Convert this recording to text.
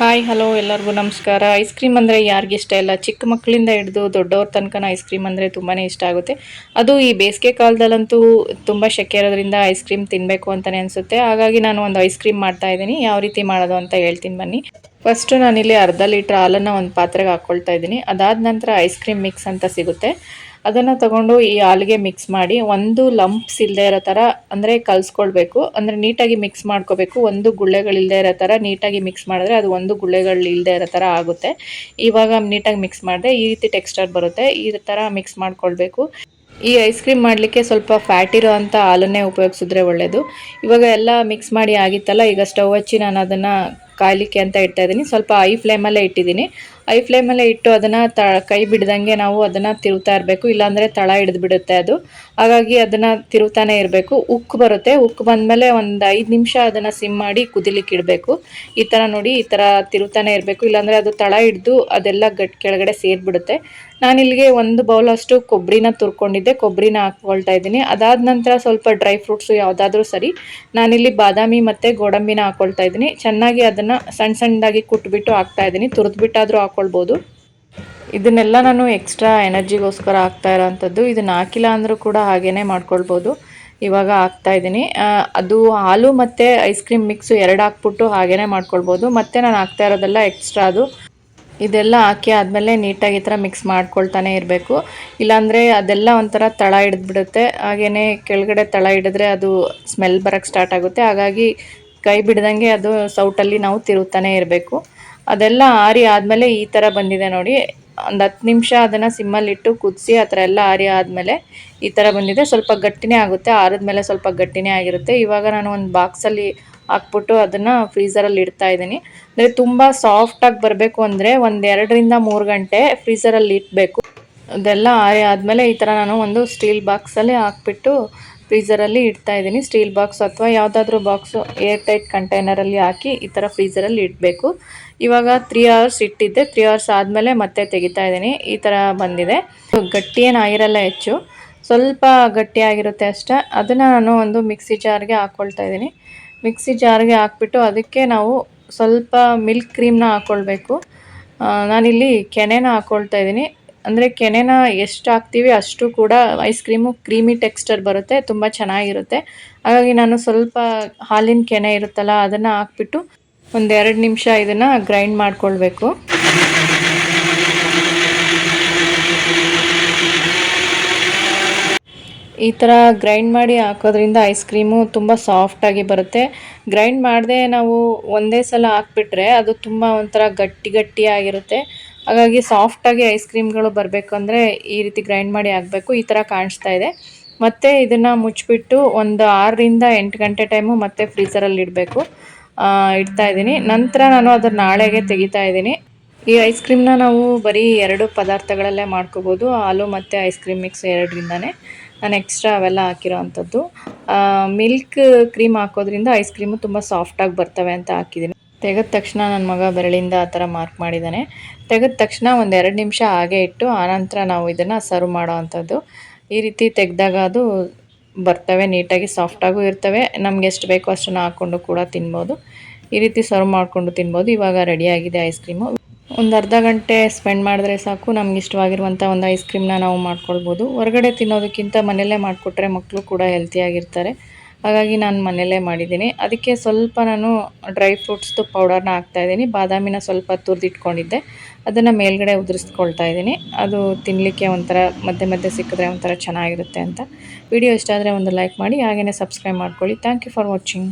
Hi hello ಎಲ್ಲರಿಗೂ ನಮಸ್ಕಾರ. Ice cream ಅಂದರೆ ಯಾರಿಗೆ ಇಷ್ಟ ಇಲ್ಲ? ಚಿಕ್ಕ ಮಕ್ಕಳಿಂದ ಹಿಡಿದು ದೊಡ್ಡವ್ರ ತನಕನ ಐಸ್ ಕ್ರೀಮ್ ಅಂದರೆ ತುಂಬಾ ಇಷ್ಟ ಆಗುತ್ತೆ. ಅದು ಈ ಬೇಸಿಗೆ ಕಾಲದಲ್ಲಂತೂ ತುಂಬ ಶೆಕೆ ಇರೋದ್ರಿಂದ ಐಸ್ ಕ್ರೀಮ್ ತಿನ್ನಬೇಕು ಅಂತಲೇ ಅನಿಸುತ್ತೆ. ಹಾಗಾಗಿ ನಾನು ಒಂದು ಐಸ್ ಕ್ರೀಮ್ ಮಾಡ್ತಾ ಇದ್ದೀನಿ. ಯಾವ ರೀತಿ ಮಾಡೋದು ಅಂತ ಹೇಳ್ತೀನಿ ಬನ್ನಿ. ಫಸ್ಟು ನಾನಿಲ್ಲಿ ಅರ್ಧ ಲೀಟ್ರ್ ಹಾಲನ್ನು ಒಂದು ಪಾತ್ರೆಗೆ ಹಾಕ್ಕೊಳ್ತಾ ಇದ್ದೀನಿ. ಅದಾದ ನಂತರ ಐಸ್ ಕ್ರೀಮ್ ಮಿಕ್ಸ್ ಅಂತ ಸಿಗುತ್ತೆ. ಅದನ್ನು ತಗೊಂಡು ಈ ಹಾಲಿಗೆ ಮಿಕ್ಸ್ ಮಾಡಿ ಒಂದು ಲಂಪ್ಸ್ ಇಲ್ಲದೆ ಇರೋ ಥರ ಅಂದರೆ ಕಲಿಸ್ಕೊಳ್ಬೇಕು. ಅಂದರೆ ನೀಟಾಗಿ ಮಿಕ್ಸ್ ಮಾಡ್ಕೋಬೇಕು. ಒಂದು ಗುಳ್ಳೆಗಳಿಲ್ಲದೆ ಇರೋ ಥರ ನೀಟಾಗಿ ಮಿಕ್ಸ್ ಮಾಡಿದ್ರೆ ಅದು ಒಂದು ಗುಳ್ಳೆಗಳು ಇಲ್ಲದೆ ಇರೋ ಥರ ಆಗುತ್ತೆ. ಇವಾಗ ನೀಟಾಗಿ ಮಿಕ್ಸ್ ಮಾಡಿದೆ ಈ ರೀತಿ ಟೆಕ್ಸ್ಚರ್ ಬರುತ್ತೆ. ಈ ಥರ ಮಿಕ್ಸ್ ಮಾಡ್ಕೊಳ್ಬೇಕು. ಈ ಐಸ್ ಕ್ರೀಮ್ ಮಾಡಲಿಕ್ಕೆ ಸ್ವಲ್ಪ ಫ್ಯಾಟ್ ಇರೋ ಅಂಥ ಹಾಲನ್ನೇ ಉಪಯೋಗಿಸಿದ್ರೆ ಒಳ್ಳೆಯದು ಇವಾಗ ಎಲ್ಲ ಮಿಕ್ಸ್ ಮಾಡಿ ಆಗಿತ್ತಲ್ಲ, ಈಗ ಸ್ಟವ್ ಹಚ್ಚಿ ನಾನು ಅದನ್ನು ಕಾಯಲಿಕ್ಕೆ ಅಂತ ಇಡ್ತಾ ಇದ್ದೀನಿ. ಸ್ವಲ್ಪ ಐ ಫ್ಲೇಮಲ್ಲೇ ಇಟ್ಟಿದ್ದೀನಿ. ಐ ಫ್ಲೇಮಲ್ಲೇ ಇಟ್ಟು ಅದನ್ನು ತ, ಕೈ ಬಿಡ್ದಂಗೆ ನಾವು ಅದನ್ನು ತಿರುತ್ತಾ ಇರಬೇಕು. ಇಲ್ಲಾಂದರೆ ತಳ ಹಿಡಿದು ಬಿಡುತ್ತೆ ಅದು. ಹಾಗಾಗಿ ಅದನ್ನು ತಿರುತ್ತಾನೆ ಇರಬೇಕು. ಉಕ್ಕು ಬರುತ್ತೆ. ಉಕ್ಕು ಬಂದಮೇಲೆ ಒಂದು ಐದು ನಿಮಿಷ ಅದನ್ನು ಸಿಮ್ ಮಾಡಿ ಕುದಿಲಿಕ್ಕೆ ಇಡಬೇಕು. ಈ ಥರ ನೋಡಿ ಈ ಥರ ತಿರುತ್ತಾನೆ ಇರಬೇಕು. ಇಲ್ಲಾಂದರೆ ಅದು ತಳ ಹಿಡಿದು ಅದೆಲ್ಲ ಗಟ್ ಕೆಳಗಡೆ ಸೇರಿಬಿಡುತ್ತೆ. ನಾನಿಲ್ಲಿಗೆ ಒಂದು ಬೌಲಷ್ಟು ಕೊಬ್ಬರಿನ ತುರ್ಕೊಂಡಿದ್ದೆ. ಕೊಬ್ಬರಿನ ಹಾಕ್ಕೊಳ್ತಾ ಇದ್ದೀನಿ. ಅದಾದ ನಂತರ ಸ್ವಲ್ಪ ಡ್ರೈ ಫ್ರೂಟ್ಸು ಯಾವುದಾದ್ರೂ ಸರಿ. ನಾನಿಲ್ಲಿ ಬಾದಾಮಿ ಮತ್ತು ಗೋಡಂಬಿನ ಹಾಕ್ಕೊಳ್ತಾ ಇದ್ದೀನಿ. ಚೆನ್ನಾಗಿ ಅದನ್ನು ಸಣ್ಣ ಸಣ್ಣದಾಗಿ ಕುಟ್ಬಿಟ್ಟು ಹಾಕ್ತಾ ಇದ್ದೀನಿ. ತುರಿದ್ಬಿಟ್ಟಾದರೂ ಹಾಕ್ಕೊಳ್ಬೋದು ಇದನ್ನೆಲ್ಲ ನಾನು ಎಕ್ಸ್ಟ್ರಾ ಎನರ್ಜಿಗೋಸ್ಕರ ಹಾಕ್ತಾ ಇರೋವಂಥದ್ದು ಇದನ್ನು ಹಾಕಿಲ್ಲ ಅಂದರೂ ಕೂಡ ಹಾಗೇ ಮಾಡ್ಕೊಳ್ಬೋದು. ಇವಾಗ ಹಾಕ್ತಾ ಇದ್ದೀನಿ. ಅದು ಹಾಲು ಮತ್ತು ಐಸ್ ಕ್ರೀಮ್ ಮಿಕ್ಸು ಎರಡು ಹಾಕ್ಬಿಟ್ಟು ಹಾಗೇ ಮಾಡ್ಕೊಳ್ಬೋದು. ಮತ್ತು ನಾನು ಹಾಕ್ತಾ ಇರೋದೆಲ್ಲ ಎಕ್ಸ್ಟ್ರಾ ಅದು. ಇದೆಲ್ಲ ಹಾಕಿ ಆದಮೇಲೆ ನೀಟಾಗಿ ಈ ಥರ ಮಿಕ್ಸ್ ಮಾಡ್ಕೊಳ್ತಾನೆ ಇರಬೇಕು. ಇಲ್ಲಾಂದರೆ ಅದೆಲ್ಲ ಒಂಥರ ತಳ ಹಿಡಿದ್ಬಿಡುತ್ತೆ. ಹಾಗೆಯೇ ಕೆಳಗಡೆ ತಳ ಹಿಡಿದ್ರೆ ಅದು ಸ್ಮೆಲ್ ಬರೋಕ್ಕೆ ಸ್ಟಾರ್ಟ್ ಆಗುತ್ತೆ. ಹಾಗಾಗಿ ಕೈ ಬಿಡ್ದಂಗೆ ಅದು ಸೌಟಲ್ಲಿ ನಾವು ತಿರುತ್ತಾನೆ ಇರಬೇಕು. ಅದೆಲ್ಲ ಆರಿ ಆದಮೇಲೆ ಈ ಥರ ಬಂದಿದೆ ನೋಡಿ. ಒಂದು ಹತ್ತು ನಿಮಿಷ ಅದನ್ನು ಸಿಮ್ಮಲ್ಲಿಟ್ಟು ಕುದಿಸಿ ಆ ಥರ ಎಲ್ಲ ಆರಿ ಆದಮೇಲೆ ಈ ಥರ ಬಂದಿದೆ. ಸ್ವಲ್ಪ ಗಟ್ಟಿನೇ ಆಗುತ್ತೆ. ಆರಿದ್ಮೇಲೆ ಸ್ವಲ್ಪ ಗಟ್ಟಿನೇ ಆಗಿರುತ್ತೆ. ಇವಾಗ ನಾನು ಒಂದು ಬಾಕ್ಸಲ್ಲಿ ಹಾಕ್ಬಿಟ್ಟು ಅದನ್ನು ಫ್ರೀಸರಲ್ಲಿ ಇಡ್ತಾ ಇದ್ದೀನಿ. ಅಂದರೆ ತುಂಬ ಸಾಫ್ಟಾಗಿ ಬರಬೇಕು ಅಂದರೆ ಒಂದು ಎರಡರಿಂದ ಮೂರು ಗಂಟೆ ಫ್ರೀಸರಲ್ಲಿ ಇಡಬೇಕು. ಅದೆಲ್ಲ ಆರಿ ಆದಮೇಲೆ ಈ ಥರ ನಾನು ಒಂದು ಸ್ಟೀಲ್ ಬಾಕ್ಸಲ್ಲಿ ಹಾಕ್ಬಿಟ್ಟು ಫ್ರೀಝರಲ್ಲಿ ಇಡ್ತಾ ಇದ್ದೀನಿ. ಸ್ಟೀಲ್ ಬಾಕ್ಸ್ ಅಥವಾ ಯಾವುದಾದ್ರೂ ಬಾಕ್ಸು ಏರ್ ಟೈಟ್ ಕಂಟೈನರಲ್ಲಿ ಹಾಕಿ ಈ ಥರ ಫ್ರೀಝರಲ್ಲಿ ಇಡಬೇಕು. ಇವಾಗ ತ್ರೀ ಅವರ್ಸ್ ಇಟ್ಟಿದ್ದೆ. ತ್ರೀ ಅವರ್ಸ್ ಆದಮೇಲೆ ಮತ್ತೆ ತೆಗಿತಾ ಇದ್ದೀನಿ. ಈ ಥರ ಬಂದಿದೆ. ಗಟ್ಟಿ ಏನಾಗಿರಲ್ಲ ಹೆಚ್ಚು. ಸ್ವಲ್ಪ ಗಟ್ಟಿಯಾಗಿರುತ್ತೆ ಅಷ್ಟೇ. ಅದನ್ನು ನಾನು ಒಂದು ಮಿಕ್ಸಿ ಜಾರ್ಗೆ ಹಾಕ್ಕೊಳ್ತಾ ಇದ್ದೀನಿ. ಮಿಕ್ಸಿ ಜಾರ್ಗೆ ಹಾಕ್ಬಿಟ್ಟು ಅದಕ್ಕೆ ನಾವು ಸ್ವಲ್ಪ ಮಿಲ್ಕ್ ಕ್ರೀಮ್ನ ಹಾಕ್ಕೊಳ್ಬೇಕು ನಾನಿಲ್ಲಿ ಕೆನೆನ ಹಾಕ್ಕೊಳ್ತಾ ಇದ್ದೀನಿ. ಅಂದರೆ ಕೆನೆನ ಎಷ್ಟು ಹಾಕ್ತೀವಿ ಅಷ್ಟು ಕೂಡ ಐಸ್ ಕ್ರೀಮು ಕ್ರೀಮಿ ಟೆಕ್ಸ್ಚರ್ ಬರುತ್ತೆ, ತುಂಬ ಚೆನ್ನಾಗಿರುತ್ತೆ. ಹಾಗಾಗಿ ನಾನು ಸ್ವಲ್ಪ ಹಾಲಿನ ಕೆನೆ ಇರುತ್ತಲ್ಲ ಅದನ್ನು ಹಾಕ್ಬಿಟ್ಟು ಒಂದೆರಡು ನಿಮಿಷ ಇದನ್ನು ಗ್ರೈಂಡ್ ಮಾಡಿಕೊಳ್ಬೇಕು. ಈ ಥರ ಗ್ರೈಂಡ್ ಮಾಡಿ ಹಾಕೋದ್ರಿಂದ ಐಸ್ ಕ್ರೀಮು ತುಂಬ ಸಾಫ್ಟಾಗಿ ಬರುತ್ತೆ. ಗ್ರೈಂಡ್ ಮಾಡದೆ ನಾವು ಒಂದೇ ಸಲ ಹಾಕ್ಬಿಟ್ರೆ ಅದು ತುಂಬ ಒಂಥರ ಗಟ್ಟಿ ಗಟ್ಟಿಯಾಗಿರುತ್ತೆ ಹಾಗಾಗಿ ಸಾಫ್ಟಾಗಿ ಐಸ್ ಕ್ರೀಮ್ಗಳು ಬರಬೇಕು ಅಂದರೆ ಈ ರೀತಿ ಗ್ರೈಂಡ್ ಮಾಡಿ ಹಾಕಬೇಕು, ಈ ಥರ ಕಾಣಿಸ್ತಾ ಇದೆ. ಮತ್ತು ಇದನ್ನು ಮುಚ್ಚಿಬಿಟ್ಟು ಒಂದು ಆರರಿಂದ ಎಂಟು ಗಂಟೆ ಟೈಮು ಮತ್ತೆ ಫ್ರೀಸರಲ್ಲಿ ಇಡಬೇಕು. ಇಡ್ತಾ ಇದ್ದೀನಿ. ನಂತರ ನಾನು ಅದನ್ನು ನಾಳೆಗೆ ತೆಗಿತಾ ಇದ್ದೀನಿ. ಈ ಐಸ್ ಕ್ರೀಮ್ನ ನಾವು ಬರೀ ಎರಡು ಪದಾರ್ಥಗಳಲ್ಲೇ ಮಾಡ್ಕೋಬೋದು. ಹಾಲು ಮತ್ತು ಐಸ್ ಕ್ರೀಮ್ ಮಿಕ್ಸ್ ಎರಡರಿಂದನೇ. ನಾನು ಎಕ್ಸ್ಟ್ರಾ ಅವೆಲ್ಲ ಹಾಕಿರೋ ಅಂಥದ್ದು ಮಿಲ್ಕ್ ಕ್ರೀಮ್ ಹಾಕೋದ್ರಿಂದ ಐಸ್ ಕ್ರೀಮು ತುಂಬ ಸಾಫ್ಟಾಗಿ ಬರ್ತವೆ ಅಂತ ಹಾಕಿದ್ದೀನಿ ತೆಗೆದ ತಕ್ಷಣ ನನ್ನ ಮಗ ಬೆರಳಿಂದ ಆ ಥರ ಮಾರ್ಕ್ ಮಾಡಿದ್ದಾನೆ ತೆಗೆದ ತಕ್ಷಣ ಒಂದು ಎರಡು ನಿಮಿಷ ಹಾಗೆ ಇಟ್ಟು ಆನಂತರ ನಾವು ಇದನ್ನು ಸರ್ವ್ ಮಾಡೋ ಅಂಥದ್ದು. ಈ ರೀತಿ ತೆಗೆದಾಗ ಅದು ಬರ್ತವೆ, ನೀಟಾಗಿ ಸಾಫ್ಟಾಗೂ ಇರ್ತವೆ. ನಮ್ಗೆ ಎಷ್ಟು ಬೇಕೋ ಅಷ್ಟನ್ನು ಹಾಕ್ಕೊಂಡು ಕೂಡ ತಿನ್ಬೋದು. ಈ ರೀತಿ ಸರ್ವ್ ಮಾಡಿಕೊಂಡು ತಿನ್ಬೋದು. ಇವಾಗ ರೆಡಿಯಾಗಿದೆ ಐಸ್ ಕ್ರೀಮು ಒಂದು ಅರ್ಧ ಗಂಟೆ ಸ್ಪೆಂಡ್ ಮಾಡಿದ್ರೆ ಸಾಕು. ನಮ್ಗೆ ಇಷ್ಟವಾಗಿರುವಂಥ ಒಂದು ಐಸ್ ಕ್ರೀಮ್ನ ನಾವು ಮಾಡ್ಕೊಳ್ಬೋದು. ಹೊರಗಡೆ ತಿನ್ನೋದಕ್ಕಿಂತ ಮನೆಯಲ್ಲೇ ಮಾಡಿಕೊಟ್ರೆ ಮಕ್ಕಳು ಕೂಡ ಹೆಲ್ತಿಯಾಗಿರ್ತಾರೆ ಹಾಗಾಗಿ ನಾನು ಮನೆಯಲ್ಲೇ ಮಾಡಿದ್ದೀನಿ. ಅದಕ್ಕೆ ಸ್ವಲ್ಪ ನಾನು ಡ್ರೈ ಫ್ರೂಟ್ಸ್ದು ಪೌಡರ್ನ ಹಾಕ್ತಾಯಿದ್ದೀನಿ ಬಾದಾಮಿನ ಸ್ವಲ್ಪ ತುರಿದಿಟ್ಕೊಂಡಿದ್ದೆ. ಅದನ್ನು ಮೇಲ್ಗಡೆ ಉದುರಿಸ್ಕೊಳ್ತಾ ಇದ್ದೀನಿ. ಅದು ತಿನ್ನಲಿಕ್ಕೆ ಒಂಥರ ಮಧ್ಯೆ ಮಧ್ಯೆ ಸಿಕ್ಕಿದ್ರೆ ಒಂಥರ ಚೆನ್ನಾಗಿರುತ್ತೆ ಅಂತ. ವಿಡಿಯೋ ಇಷ್ಟ ಆದರೆ ಒಂದು ಲೈಕ್ ಮಾಡಿ ಹಾಗೆಯೇ ಸಬ್ಸ್ಕ್ರೈಬ್ ಮಾಡ್ಕೊಳ್ಳಿ. Thank you for watching